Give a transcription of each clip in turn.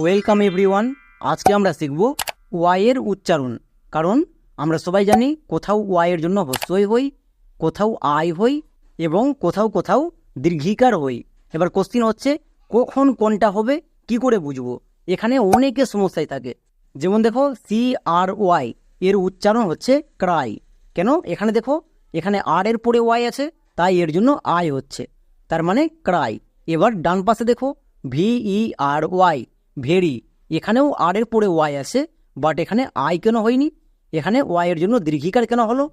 Welcome everyone আজকে আমরা শিখব ওয়াইয়ের উচ্চারণ। কারণ আমরা সবাই জানি কোথাও ওয়াইয়ের জন্য হস্যই হই, কোথাও আয় হই এবং কোথাও কোথাও দীর্ঘিকার হই। এবার কোশ্চিন হচ্ছে, কখন কোনটা হবে, কি করে বুঝব? এখানে অনেকে সমস্যায় থাকে। যেমন দেখো সি আর ওয়াই এর উচ্চারণ হচ্ছে ক্রাই কেন? এখানে দেখো, এখানে আর এর পরে ওয়াই আছে, তাই এর জন্য আয় হচ্ছে। তার মানে ক্রাই এবার ডান পাশে দেখো V E R Y very এখানেও আর এর পরে ওয়াই আছে বাট এখানে আই কেন হয়নি? এখানে ওয়াই এর জন্য দীর্ঘিকার কেন হলো?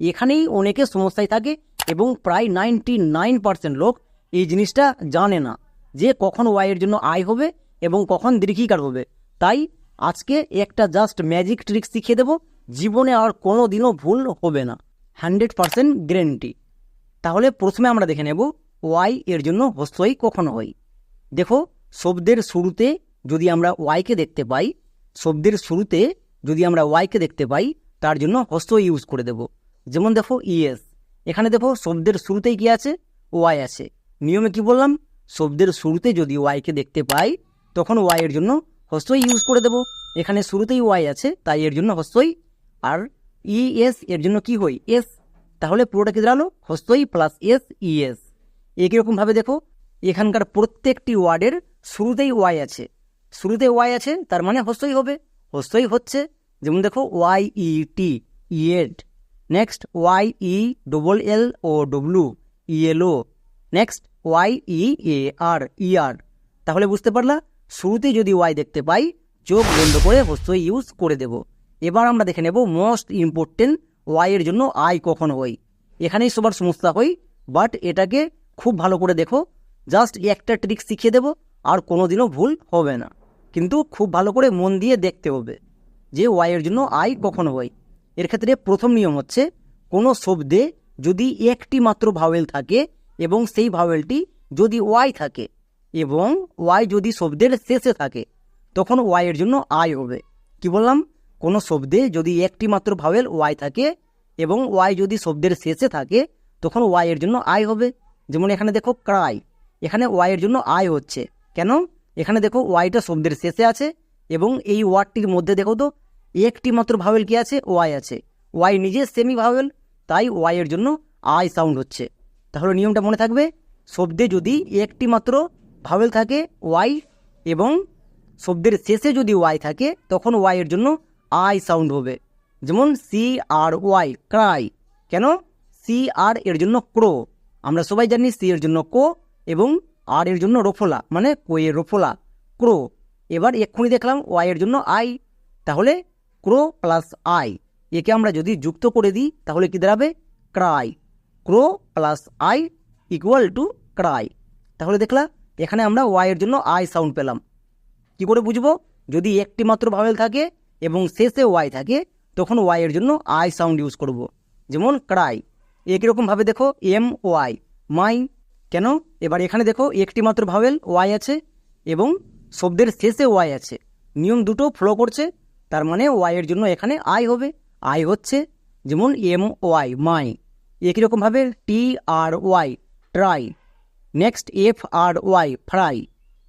এখানেই অনেকে সমস্যায় থাকে এবং প্রায় নাইনটি নাইন পার্সেন্ট লোক এই জিনিসটা জানে না যে কখন ওয়াই এর জন্য আয় হবে এবং কখন দীর্ঘিকার হবে। তাই আজকে একটা জাস্ট ম্যাজিক ট্রিক শিখিয়ে দেব, জীবনে আর কোনো দিনও ভুল হবে না। হান্ড্রেড পার্সেন্ট গ্যারেন্টি তাহলে প্রথমে আমরা দেখে নেব ওয়াই এর জন্য হস্যই কখন হয়। দেখো, শব্দের শুরুতে যদি আমরা ওয়াইকে দেখতে পাই, শব্দের শুরুতে যদি আমরা ওয়াইকে দেখতে পাই, তার জন্য হস্ত ইউজ করে দেব। যেমন দেখো ইএস এখানে দেখো শব্দের শুরুতেই কি আছে? ওয়াই আছে। নিয়মে কি বললাম? শব্দের শুরুতে যদি ওয়াইকে দেখতে পাই, তখন ওয়াই এর জন্য হস্তই ইউজ করে দেব। এখানে শুরুতেই ওয়াই আছে, তাই এর জন্য হস্তই। আর ই এস এর জন্য কি হই এস তাহলে পুরোটা কি দাঁড়াল? হস্তই প্লাস এস ইএস একই রকমভাবে দেখো, এখানকার প্রত্যেকটি ওয়ার্ডের শুরুতেই ওয়াই আছে। শুরুতে ওয়াই আছে, তার মানে হস্তই হবে। হস্তই হচ্ছে, যেমন দেখো Y E T yet next Y E double L O W yellow next Y E A R E R তাহলে বুঝতে পারলা? শুরুতে যদি ওয়াই দেখতে পাই, চোখ বন্ধ করে হস্তই ইউজ করে দেব। এবার আমরা দেখে নেব মোস্ট ইম্পর্টেন্ট ওয়াই এর জন্য আই কখন হই এখানেই সবার সমস্যা হই বাট এটাকে খুব ভালো করে দেখো। জাস্ট একটা ট্রিক শিখিয়ে দেবো। আর কোনোদিনও ভুল হবে না। কিন্তু খুব ভালো করে মন দিয়ে দেখতে হবে যে ওয়াই এর জন্য আই কখন হয়। এর ক্ষেত্রে প্রথম নিয়ম হচ্ছে, কোনো শব্দে যদি একটি মাত্র ভাওয়েল থাকে এবং সেই ভাওয়েলটি যদি ওয়াই থাকে এবং ওয়াই যদি শব্দের শেষে থাকে, তখন ওয়াই এর জন্য আই হবে। কি বললাম? কোনো শব্দে যদি একটি মাত্র ভাওয়েল ওয়াই থাকে এবং ওয়াই যদি শব্দের শেষে থাকে, তখন ওয়াই এর জন্য আই হবে। যেমন এখানে দেখো ক্রাই এখানে ওয়াই এর জন্য আই হচ্ছে। কেন? এখানে দেখো ওয়াইটা শব্দের শেষে আছে এবং এই ওয়ার্ডটির মধ্যে দেখো তো একটি মাত্র ভাওয়েল কি আছে? ওয়াই আছে। ওয়াই নিজে সেমি ভাওয়েল তাই ওয়াই এর জন্য আই সাউন্ড হচ্ছে। তাহলে নিয়মটা মনে থাকবে, শব্দে যদি একটি মাত্র ভাওয়েল থাকে ওয়াই এবং শব্দের শেষে যদি ওয়াই থাকে, তখন ওয়াই এর জন্য আই সাউন্ড হবে। যেমন সি আর ওয়াই ক্রাই কেন? সি আর এর জন্য ক্রো আমরা সবাই জানি সি এর জন্য কো এবং আর এর জন্য রোফোলা মানে কোয়ের রোফোলা, ক্রো। এবার এক্ষুনি দেখলাম ওয়াই এর জন্য আই, তাহলে ক্রো প্লাস আই। একে আমরা যদি যুক্ত করে দিই, তাহলে কি দাঁড়াবে? Cry. Crow plus I equal to cry. তাহলে দেখলা, এখানে আমরা ওয়াই এর জন্য আই সাউন্ড পেলাম। কি করে বুঝব? যদি একটি মাত্র ভাওয়েল থাকে এবং শেষে ওয়াই থাকে, তখন ওয়াই এর জন্য আই সাউন্ড ইউজ করব। যেমন ক্রাই। একই রকমভাবে দেখো? এম ওয়াই, মাই কেন? এবার এখানে দেখো একটি মাত্র ভাওয়েল ওয়াই আছে এবং শব্দের শেষে ওয়াই আছে। নিয়ম দুটো ফ্লো করছে, তার মানে ওয়াইয়ের জন্য এখানে আই হবে। আই হচ্ছে যেমন এম ওয়াই মাই একই রকমভাবে T R Y try next F R Y fry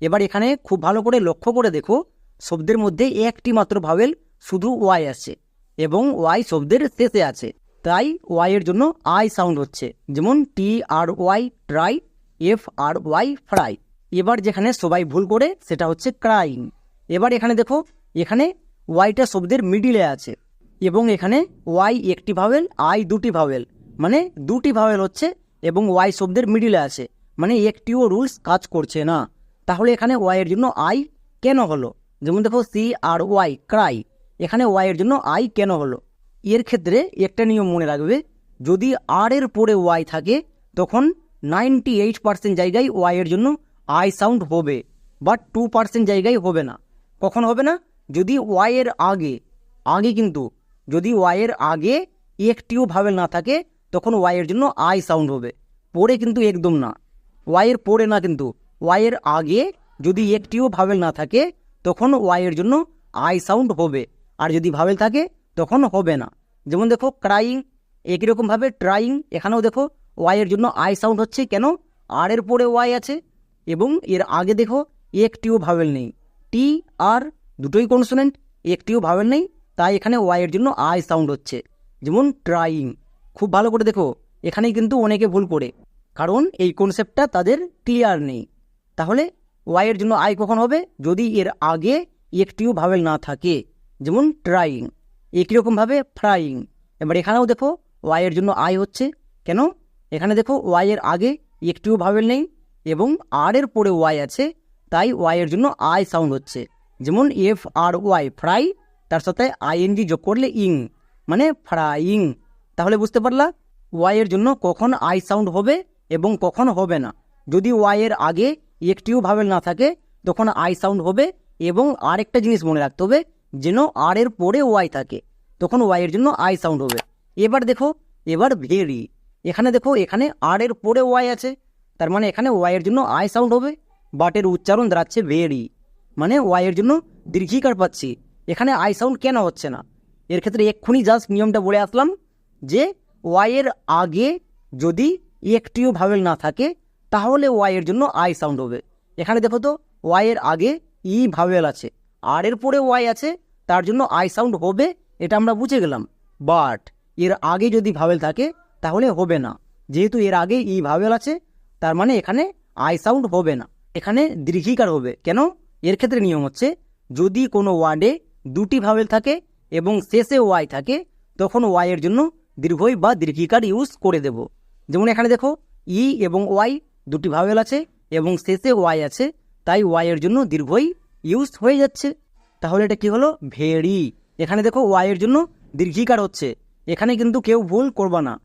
এবার এখানে খুব ভালো করে লক্ষ্য করে দেখো, শব্দের মধ্যে একটি মাত্র ভাওয়েল শুধু ওয়াই আছে এবং ওয়াই শব্দের শেষে আছে। তাই ওয়াই এর জন্য আই সাউন্ড হচ্ছে। যেমন T R Y try F R Y fry এবার যেখানে সবাই ভুল করে, সেটা হচ্ছে ক্রাইং এবার এখানে দেখো, এখানে ওয়াইটা শব্দের মিডিলে আছে এবং এখানে ওয়াই একটি ভাওয়েল আই দুটি ভাওয়েল মানে দুটি ভাওয়েল হচ্ছে এবং ওয়াই শব্দের মিডিলে আছে। মানে একটিও রুলস কাজ করছে না। তাহলে এখানে ওয়াই এর জন্য আই কেন হলো? যেমন দেখো সি আর ওয়াই ক্রাই এখানে ওয়াই এর জন্য আই কেন হলো? এর ক্ষেত্রে একটা নিয়ম মনে রাখবে, যদি আর এর পরে ওয়াই থাকে, তখন নাইনটি এইট পার্সেন্ট জায়গায় ওয়াই এর জন্য আই সাউন্ড হবে বাট টু পার্সেন্ট জায়গায় হবে না। কখন হবে না? যদি ওয়াই এর আগে আগে কিন্তু, যদি ওয়াই এর আগে একটিও ভাবেল না থাকে, তখন ওয়াই এর জন্য আই সাউন্ড হবে। পরে কিন্তু একদম না। ওয়াই এর পরে না কিন্তু ওয়াই এর আগে যদি একটিও ভাবেল না থাকে, তখন ওয়াই এর জন্য আই সাউন্ড হবে। আর যদি ভাবেল থাকে তখন হবে না। যেমন দেখো ক্রাইং একই রকমভাবে ট্রাইং এখানেও দেখো ওয়াই এর জন্য আই সাউন্ড হচ্ছে কেন? আর এর পরে ওয়াই আছে এবং এর আগে দেখো, একটিও ভাবেল নেই। টি আর দুটোই কনসোনেন্ট একটিও ভাবেল নেই, তাই এখানে ওয়াইয়ের জন্য আই সাউন্ড হচ্ছে। যেমন ট্রাইং খুব ভালো করে দেখো, এখানেই কিন্তু অনেকে ভুল করে, কারণ এই কনসেপ্টটা তাদের ক্লিয়ার নেই। তাহলে ওয়াইয়ের জন্য আই কখন হবে? যদি এর আগে একটিও ভাবেল না থাকে, যেমন ট্রাইং একই রকমভাবে ফ্রাইং এবার এখানেও দেখো ওয়াইয়ের জন্য আই হচ্ছে। কেন? এখানে দেখো ওয়াইয়ের আগে একটিও ভাবেল নেই এবং আর এর পরে ওয়াই আছে, তাই ওয়াইয়ের জন্য আই সাউন্ড হচ্ছে। যেমন এফ আর ওয়াই ফ্রাই তার সাথে আইএনজি যোগ করলে ইং মানে ফ্রাইং তাহলে বুঝতে পারলা ওয়াইয়ের জন্য কখন আই সাউন্ড হবে এবং কখন হবে না। যদি ওয়াইয়ের আগে একটিও ভাবেল না থাকে, তখন আই সাউন্ড হবে এবং আরেকটা জিনিস মনে রাখতে হবে যেন আর এর পরে ওয়াই থাকে, তখন ওয়াইয়ের জন্য আই সাউন্ড হবে। এবার দেখো, এবার ভেরি। এখানে দেখো, এখানে আর এর পরে ওয়াই আছে, তার মানে এখানে ওয়াইয়ের জন্য আই সাউন্ড হবে বাট এর উচ্চারণ দাঁড়াচ্ছে ভেরি মানে ওয়াইয়ের জন্য দীর্ঘিকার পাচ্ছি। এখানে আই সাউন্ড কেন হচ্ছে না? এর ক্ষেত্রে এক্ষুনি জাস্ট নিয়মটা বলে আসলাম, যে ওয়াইয়ের আগে যদি একটিও ভাবেল না থাকে, তাহলে ওয়াইয়ের জন্য আই সাউন্ড হবে। এখানে দেখো তো ওয়াইয়ের আগে ই ভাবেল আছে আর এর পরে ওয়াই আছে তার জন্য আই সাউন্ড হবে, এটা আমরা বুঝে গেলাম। বাট এর আগে যদি ভাবেল থাকে, তাহলে হবে না। যেহেতু এর আগে ই ভাবেল আছে, তার মানে এখানে আই সাউন্ড হবে না। এখানে দীর্ঘিকার হবে। কেন? এর ক্ষেত্রে নিয়ম হচ্ছে, যদি কোনো ওয়ার্ডে দুটি ভাবেল থাকে এবং শেষে ওয়াই থাকে, তখন ওয়াইয়ের জন্য দীর্ঘই বা দীর্ঘিকার ইউজ করে দেব। যেমন এখানে দেখো ই এবং ওয়াই দুটি ভাবেল আছে এবং শেষে ওয়াই আছে, তাই ওয়াইয়ের জন্য দীর্ঘই ইউজ হয়ে যাচ্ছে। তাহলে এটা কি হলো? ভেরি এখানে দেখো ওয়াইয়ের জন্য দীর্ঘিকার হচ্ছে। এখানে কিন্তু কেউ ভুল করবা না।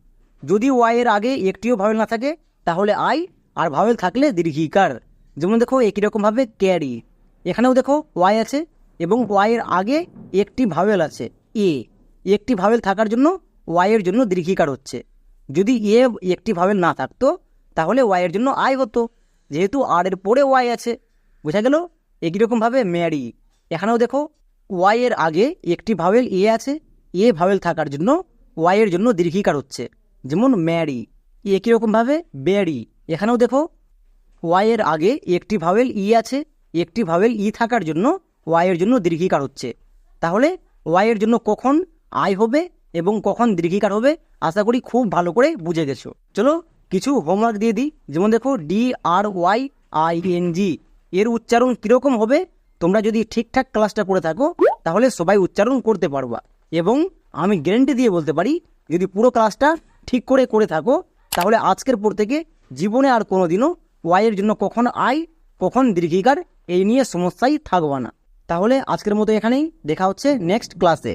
যদি ওয়াইয়ের আগে একটিও ভাবেল না থাকে, তাহলে আই আর ভাবেল থাকলে দীর্ঘিকার। যেমন দেখো একই রকমভাবে ক্যারি এখানেও দেখো ওয়াই আছে এবং ওয়াইয়ের আগে একটি ভাবেল আছে, এ। একটি ভাবেল থাকার জন্য ওয়াইয়ের জন্য দীর্ঘিকার হচ্ছে। যদি এ একটি ভাবেল না থাকতো, তাহলে ওয়াইয়ের জন্য আই হতো। যেহেতু আর এর পরে ওয়াই আছে। বোঝা গেল? একই রকমভাবে ম্যারি এখানেও দেখো ওয়াইয়ের আগে একটি ভাবেল এ আছে এ ভাবেল থাকার জন্য ওয়াইয়ের জন্য দীর্ঘিকার হচ্ছে। যেমন ম্যারি একই রকমভাবে বেরি এখানেও দেখো ওয়াইয়ের আগে একটি ভাবেল ই আছে, একটি ভাবেল ই থাকার জন্য ওয়াইয়ের জন্য দীর্ঘিকার হচ্ছে। তাহলে ওয়াইয়ের জন্য কখন আই হবে এবং কখন দীর্ঘিকার হবে, আশা করি খুব ভালো করে বুঝে গেছো। চলো, কিছু হোমওয়ার্ক দিয়ে দিই। যেমন দেখো D R Y I N G এর উচ্চারণ কীরকম হবে? তোমরা যদি ঠিকঠাক ক্লাসটা করে থাকো, তাহলে সবাই উচ্চারণ করতে পারবা। এবং আমি গ্যারেন্টি দিয়ে বলতে পারি, যদি পুরো ক্লাসটা ঠিক করে করে থাকো, তাহলে আজকের পর থেকে জীবনে আর কোনো দিনও ওয়াইয়ের জন্য কখন আই কখন দীর্ঘিকার, এই নিয়ে সমস্যাই থাকবা না। তাহলে আজকের মতো এখানেই, দেখা হচ্ছে নেক্সট ক্লাসে